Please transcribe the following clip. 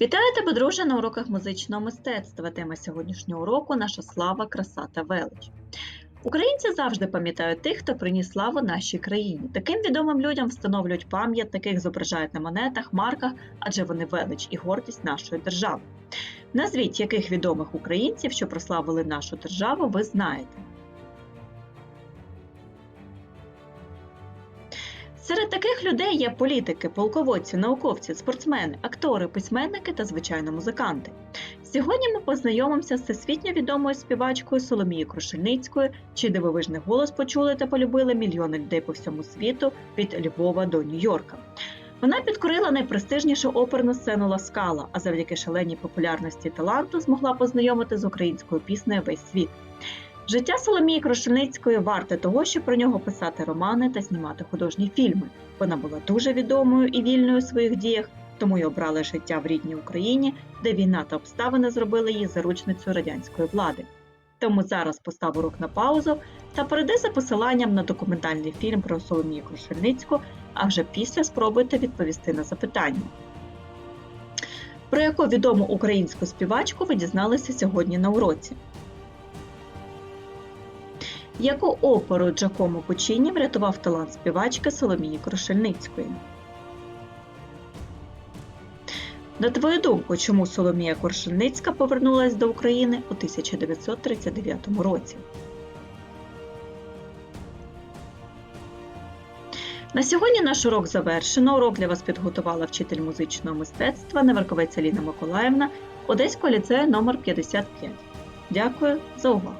Вітаю тебе, друже, на уроках музичного мистецтва. Тема сьогоднішнього уроку наша слава, краса та велич. Українці завжди пам'ятають тих, хто приніс славу нашій країні. Таким відомим людям встановлюють пам'ятники, їх зображають на монетах, марках, адже вони велич і гордість нашої держави. Назвіть, яких відомих українців, що прославили нашу державу, ви знаєте. Серед таких людей є політики, полководці, науковці, спортсмени, актори, письменники та звичайно музиканти. Сьогодні ми познайомимося з всесвітньо відомою співачкою Соломією Крушельницькою, чий дивовижний голос почули та полюбили мільйони людей по всьому світу від Львова до Нью-Йорка. Вона підкорила найпрестижнішу оперну сцену Ласкала, а завдяки шаленій популярності і таланту змогла познайомити з українською піснею весь світ. Життя Соломії Крушельницької варте того, щоб про нього писати романи та знімати художні фільми. Вона була дуже відомою і вільною у своїх діях, тому й обрала життя в рідній Україні, де війна та обставини зробили її заручницею радянської влади. Тому зараз постав урок на паузу та перейди за посиланням на документальний фільм про Соломію Крушельницьку, а вже після спробуйте відповісти на запитання. Про яку відому українську співачку ви дізналися сьогодні на уроці? Яку оперу Джакомо Пучіні врятував талант співачки Соломії Крушельницької? На твою думку, чому Соломія Крушельницька повернулася до України у 1939 році? На сьогодні наш урок завершено. Урок для вас підготувала вчитель музичного мистецтва Неверковець Аліна Миколаївна Одеського ліцею номер 55. Дякую за увагу!